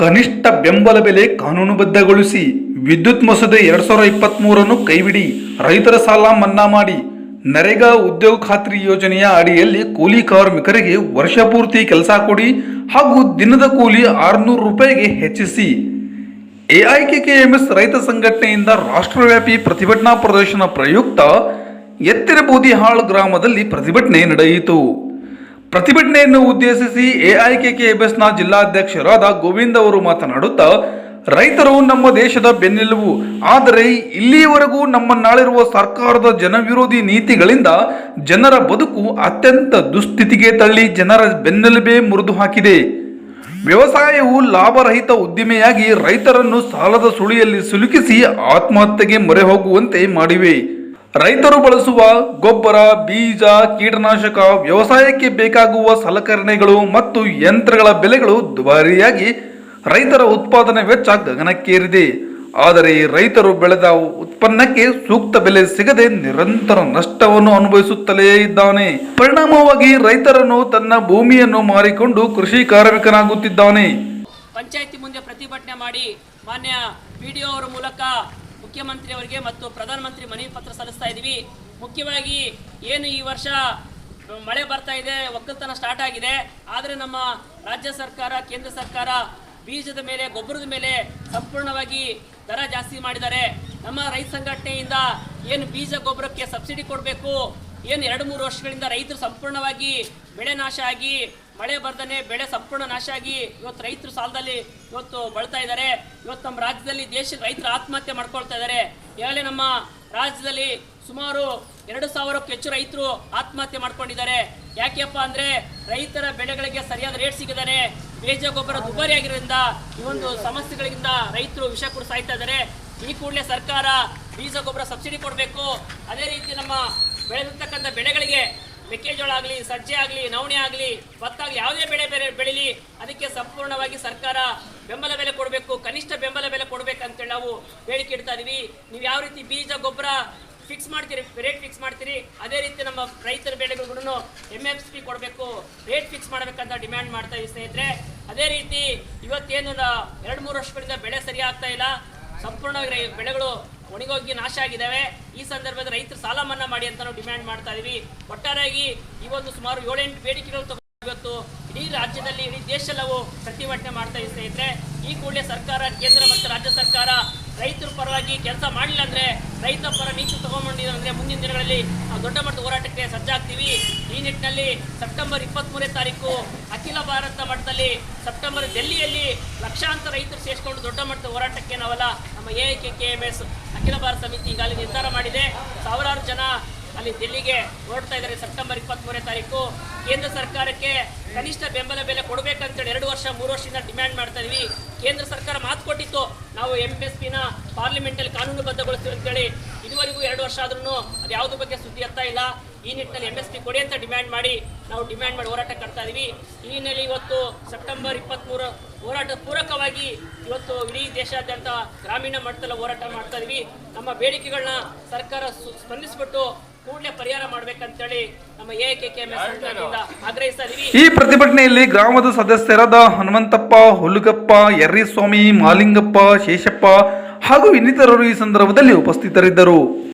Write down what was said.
ಕನಿಷ್ಠ ಬೆಂಬಲ ಬೆಲೆ ಕಾನೂನುಬದ್ಧಗೊಳಿಸಿ ವಿದ್ಯುತ್ ಮಸೂದೆ ಎರಡ್ ಸಾವಿರದ ಇಪ್ಪತ್ತ್ಮೂರನ್ನು ಕೈಬಿಡಿ. ರೈತರ ಸಾಲ ಮನ್ನಾ ಮಾಡಿ. ನರೇಗಾ ಉದ್ಯೋಗ ಖಾತ್ರಿ ಯೋಜನೆಯ ಅಡಿಯಲ್ಲಿ ಕೂಲಿ ಕಾರ್ಮಿಕರಿಗೆ ವರ್ಷ ಪೂರ್ತಿ ಕೆಲಸ ಕೊಡಿ ಹಾಗೂ ದಿನದ ಕೂಲಿ ಆರುನೂರು ರೂಪಾಯಿಗೆ ಹೆಚ್ಚಿಸಿ. ಎಐಕೆಕೆಎಂಎಸ್ ರೈತ ಸಂಘಟನೆಯಿಂದ ರಾಷ್ಟ್ರವ್ಯಾಪಿ ಪ್ರತಿಭಟನಾ ಪ್ರದರ್ಶನ ಪ್ರಯುಕ್ತ ಎತ್ತಿರಬೂದಿಹಾಳ್ ಗ್ರಾಮದಲ್ಲಿ ಪ್ರತಿಭಟನೆ ನಡೆಯಿತು. ಪ್ರತಿಭಟನೆಯನ್ನು ಉದ್ದೇಶಿಸಿ ಎಐಕೆಕೆಎಂಎಸ್ನ ಜಿಲ್ಲಾಧ್ಯಕ್ಷರಾದ ಗೋವಿಂದ್ ಅವರು ಮಾತನಾಡುತ್ತಾ, ರೈತರು ನಮ್ಮ ದೇಶದ ಬೆನ್ನೆಲುಬು. ಆದರೆ ಇಲ್ಲಿಯವರೆಗೂ ನಮ್ಮನ್ನಾಳಿರುವ ಸರ್ಕಾರದ ಜನವಿರೋಧಿ ನೀತಿಗಳಿಂದ ಜನರ ಬದುಕು ಅತ್ಯಂತ ದುಸ್ಥಿತಿಗೆ ತಳ್ಳಿ ಜನರ ಬೆನ್ನೆಲುಬೇ ಮುರಿದು ಹಾಕಿದೆ. ವ್ಯವಸಾಯವು ಲಾಭರಹಿತ ಉದ್ದಿಮೆಯಾಗಿ ರೈತರನ್ನು ಸಾಲದ ಸುಳಿಯಲ್ಲಿ ಸಿಲುಕಿಸಿ ಆತ್ಮಹತ್ಯೆಗೆ ಮೊರೆ ಹೋಗುವಂತೆ ಮಾಡಿವೆ. ರೈತರು ಬಳಸುವ ಗೊಬ್ಬರ, ಬೀಜ, ಕೀಟನಾಶಕ, ವ್ಯವಸಾಯಕ್ಕೆ ಬೇಕಾಗುವ ಸಲಕರಣೆಗಳು ಮತ್ತು ಯಂತ್ರಗಳ ಬೆಲೆಗಳು ದುಬಾರಿಯಾಗಿ ರೈತರ ಉತ್ಪಾದನೆ ವೆಚ್ಚ ಗಗನಕ್ಕೇರಿದೆ. ಆದರೆ ರೈತರು ಬೆಳೆದ ಉತ್ಪನ್ನಕ್ಕೆ ಸೂಕ್ತ ಬೆಲೆ ಸಿಗದೆ ನಿರಂತರ ನಷ್ಟವನ್ನು ಅನುಭವಿಸುತ್ತಲೇ ಇದ್ದಾನೆ. ಪರಿಣಾಮವಾಗಿ ರೈತರನ್ನು ತನ್ನ ಭೂಮಿಯನ್ನು ಮಾರಿಕೊಂಡು ಕೃಷಿ ಕಾರ್ಮಿಕನಾಗುತ್ತಿದ್ದಾನೆ. ಪಂಚಾಯತಿ ಮುಂದೆ ಪ್ರತಿಭಟನೆ ಮಾಡಿ ಮಾನ್ಯ ವಿಡಿಯೋ ಅವರ ಮೂಲಕ ಮುಖ್ಯಮಂತ್ರಿ ಅವರಿಗೆ ಮತ್ತು ಪ್ರಧಾನಮಂತ್ರಿ ಮನವಿ ಪತ್ರ ಸಲ್ಲಿಸ್ತಾ ಇದ್ದೀವಿ. ಮುಖ್ಯವಾಗಿ ಏನು ಈ ವರ್ಷ ಮಳೆ ಬರ್ತಾ ಇದೆ, ಒಕ್ಕಲ್ತನ ಸ್ಟಾರ್ಟ್ ಆಗಿದೆ. ಆದರೆ ನಮ್ಮ ರಾಜ್ಯ ಸರ್ಕಾರ, ಕೇಂದ್ರ ಸರ್ಕಾರ ಬೀಜದ ಮೇಲೆ, ಗೊಬ್ಬರದ ಮೇಲೆ ಸಂಪೂರ್ಣವಾಗಿ ದರ ಜಾಸ್ತಿ ಮಾಡಿದ್ದಾರೆ. ನಮ್ಮ ರೈತ ಸಂಘಟನೆಯಿಂದ ಏನು ಬೀಜ, ಗೊಬ್ಬರಕ್ಕೆ ಸಬ್ಸಿಡಿ ಕೊಡಬೇಕು ಏನು ಎರಡು ಮೂರು ವರ್ಷಗಳಿಂದ ರೈತರು ಸಂಪೂರ್ಣವಾಗಿ ಬೆಳೆ ನಾಶ ಆಗಿ, ಮಳೆ ಬರ್ದನೆ ಬೆಳೆ ಸಂಪೂರ್ಣ ನಾಶ ಆಗಿ ಇವತ್ತು ರೈತರು ಸಾಲದಲ್ಲಿ ಇವತ್ತು ಬಳತಾ ಇದ್ದಾರೆ. ಇವತ್ತು ನಮ್ಮ ರಾಜ್ಯದಲ್ಲಿ ದೇಶದ ರೈತರು ಆತ್ಮಹತ್ಯೆ ಮಾಡ್ಕೊಳ್ತಾ ಇದ್ದಾರೆ. ಈಗಾಗಲೇ ನಮ್ಮ ರಾಜ್ಯದಲ್ಲಿ ಸುಮಾರು ಎರಡು ಸಾವಿರಕ್ಕೂ ಹೆಚ್ಚು ರೈತರು ಆತ್ಮಹತ್ಯೆ ಮಾಡ್ಕೊಂಡಿದ್ದಾರೆ. ಯಾಕೆಪ್ಪ ಅಂದ್ರೆ ರೈತರ ಬೆಳೆಗಳಿಗೆ ಸರಿಯಾದ ರೇಟ್ ಸಿಗದಾನೆ ಬೇಜ ಗೊಬ್ಬರ ದುಬಾರಿ ಆಗಿರೋದ್ರಿಂದ ಈ ಒಂದು ಸಮಸ್ಯೆಗಳಿಂದ ರೈತರು ವಿಷ ಕೂಡ ಸಾಯ್ತಾ ಇದ್ದಾರೆ. ಈ ಕೂಡಲೇ ಸರ್ಕಾರ ಬೀಜ ಗೊಬ್ಬರ ಸಬ್ಸಿಡಿ ಕೊಡಬೇಕು. ಅದೇ ರೀತಿ ನಮ್ಮ ಬೆಳೆದಿರ್ತಕ್ಕಂಥ ಬೆಳೆಗಳಿಗೆ ಮೆಕ್ಕೆಜೋಳ ಆಗಲಿ, ಸಜ್ಜೆ ಆಗಲಿ, ನವಣೆ ಆಗಲಿ ಭತ್ತ ಆಗಲಿ ಯಾವುದೇ ಬೆಳೆ ಬೆಳೆ ಬೆಳೀಲಿ, ಅದಕ್ಕೆ ಸಂಪೂರ್ಣವಾಗಿ ಸರ್ಕಾರ ಬೆಂಬಲ ಬೆಲೆ ಕೊಡಬೇಕು, ಕನಿಷ್ಠ ಬೆಂಬಲ ಬೆಲೆ ಕೊಡಬೇಕಂತೇಳಿ ನಾವು ಬೇಡಿಕೆ ಇಡ್ತಾ ಇದ್ದೀವಿ ನೀವು ಯಾವ ರೀತಿ ಬೀಜ, ಗೊಬ್ಬರ ಫಿಕ್ಸ್ ಮಾಡ್ತೀರಿ ರೇಟ್ ಫಿಕ್ಸ್ ಮಾಡ್ತೀರಿ, ಅದೇ ರೀತಿ ನಮ್ಮ ರೈತರ ಬೆಳೆಗಳಿಗೂ ಎಂ ಎಫ್ ಪಿ ಕೊಡಬೇಕು ರೇಟ್ ಫಿಕ್ಸ್ ಮಾಡಬೇಕಂತ ಡಿಮ್ಯಾಂಡ್ ಮಾಡ್ತಾ ಇದ್ದೀವಿ ಸ್ನೇಹಿತರೆ. ಅದೇ ರೀತಿ ಇವತ್ತೇನು ಎರಡು, ಮೂರು ವರ್ಷಗಳಿಂದ ಬೆಳೆ ಸರಿ ಆಗ್ತಾ ಇಲ್ಲ. ಸಂಪೂರ್ಣವಾಗಿ ಬೆಳೆಗಳು ಒಣಗೋಗಿ ನಾಶ ಆಗಿದ್ದಾವೆ. ಈ ಸಂದರ್ಭದಲ್ಲಿ ರೈತರು ಸಾಲ ಮನ್ನಾ ಮಾಡಿ ಅಂತ ನಾವು ಡಿಮ್ಯಾಂಡ್ ಮಾಡ್ತಾ ಇದೀವಿ. ಒಟ್ಟಾರೆಯಾಗಿ ಈ ಒಂದು ಸುಮಾರು ಏಳೆಂಟು ಬೇಡಿಕೆಗಳು ತಗೊಂಡು ಇಡೀ ರಾಜ್ಯದಲ್ಲಿ, ಇಡೀ ದೇಶ ಪ್ರತಿಭಟನೆ ಮಾಡ್ತಾ ಇದ್ರೆ ಈ ಕೂಡಲೇ ಸರ್ಕಾರ, ಕೇಂದ್ರ ಮತ್ತು ರಾಜ್ಯ ಸರ್ಕಾರ ರೈತರ ಪರವಾಗಿ ಕೆಲಸ ಮಾಡಲಿಲ್ಲ ಅಂದರೆ ರೈತ ಪರ ನೀತಿ ತಗೊಂಡ್ಬಂದಿಲ್ಲ ಅಂದರೆ ಮುಂದಿನ ದಿನಗಳಲ್ಲಿ ನಾವು ದೊಡ್ಡ ಮಟ್ಟದ ಹೋರಾಟಕ್ಕೆ ಸಜ್ಜಾಗ್ತೀವಿ. ಈ ನಿಟ್ಟಿನಲ್ಲಿ ಸೆಪ್ಟೆಂಬರ್ ಇಪ್ಪತ್ಮೂರನೇ ತಾರೀಕು ಅಖಿಲ ಭಾರತ ಮಟ್ಟದಲ್ಲಿ ಸೆಪ್ಟೆಂಬರ್ ಡೆಲ್ಲಿಯಲ್ಲಿ ಲಕ್ಷಾಂತರ ರೈತರು ಸೇರಿಸ್ಕೊಂಡು ದೊಡ್ಡ ಮಟ್ಟದ ಹೋರಾಟಕ್ಕೆ ನಾವೆಲ್ಲ ನಮ್ಮ A K K M S Akhila Bharata Samiti ಈಗಾಗಲೇ ನಿರ್ಧಾರ ಮಾಡಿದೆ. ಸಾವಿರಾರು ಜನ ಅಲ್ಲಿ ದಿಲ್ಲಿಗೆ ಹೊರಡ್ತಾ ಇದ್ದಾರೆ ಸೆಪ್ಟೆಂಬರ್ ಇಪ್ಪತ್ಮೂರನೇ ತಾರೀಕು. ಕೇಂದ್ರ ಸರ್ಕಾರಕ್ಕೆ ಕನಿಷ್ಠ ಬೆಂಬಲ ಬೆಲೆ ಕೊಡಬೇಕಂತೇಳಿ ಎರಡು ವರ್ಷ, ಮೂರು ವರ್ಷದಿಂದ ಡಿಮ್ಯಾಂಡ್ ಮಾಡ್ತಾ ಇದೀವಿ. ಕೇಂದ್ರ ಸರ್ಕಾರ ಮಾತು ಕೊಟ್ಟಿತ್ತು, ನಾವು ಎಂ ಎಸ್ ಪಿನ ಪಾರ್ಲಿಮೆಂಟಲ್ಲಿ ಕಾನೂನುಬದ್ಧಗೊಳಿಸ್ತೀವಿ ಅಂತೇಳಿ. ಇದುವರೆಗೂ ಎರಡು ವರ್ಷ ಆದ್ರೂ ಅದು ಯಾವುದ್ರ ಬಗ್ಗೆ ಸುದ್ದಿ ಎತ್ತಾ ಇಲ್ಲ. ಈ ನಿಟ್ಟಿನಲ್ಲಿ ಎಂ ಎಸ್ ಪಿ ಕೊಡಿ ಅಂತ ಡಿಮ್ಯಾಂಡ್ ಮಾಡಿ, ನಾವು ಡಿಮ್ಯಾಂಡ್ ಮಾಡಿ ಹೋರಾಟ ಕಟ್ತಾ ಇದೀವಿ. ಈ ಹಿನ್ನೆಲೆ ಇವತ್ತು ಸೆಪ್ಟೆಂಬರ್ ಇಪ್ಪತ್ತ್ಮೂರು ಹೋರಾಟ ಪೂರಕವಾಗಿ ಇವತ್ತು ಇಡೀ ದೇಶಾದ್ಯಂತ ಗ್ರಾಮೀಣ ಮಟ್ಟದಲ್ಲಿ ಹೋರಾಟ ಮಾಡ್ತಾ ಇದೀವಿ. ನಮ್ಮ ಬೇಡಿಕೆಗಳನ್ನ ಸರ್ಕಾರ ಸ್ಪಂದಿಸ್ಬಿಟ್ಟು ಕೂಡಲೇ ಪರಿಹಾರ ಮಾಡಬೇಕಂತೇಳಿ ನಮ್ಮ A K K M S ಸಂಘಟನೆಯಿಂದ ಆಗ್ರಹಿಸ್ತಾ ಇದೀವಿ ಈ ಪ್ರತಿಭಟನೆಯಲ್ಲಿ ಗ್ರಾಮದ ಸದಸ್ಯರಾದ ಹನುಮಂತಪ್ಪ ಹುಲುಗಪ್ಪ ಯರ್ರಿಸ್ವಾಮಿ ಮಾಲಿಂಗಪ್ಪ ಶೇಷಪ್ಪ ಹಾಗೂ ಇನ್ನಿತರರು ಈ ಸಂದರ್ಭದಲ್ಲಿ ಉಪಸ್ಥಿತರಿದ್ದರು.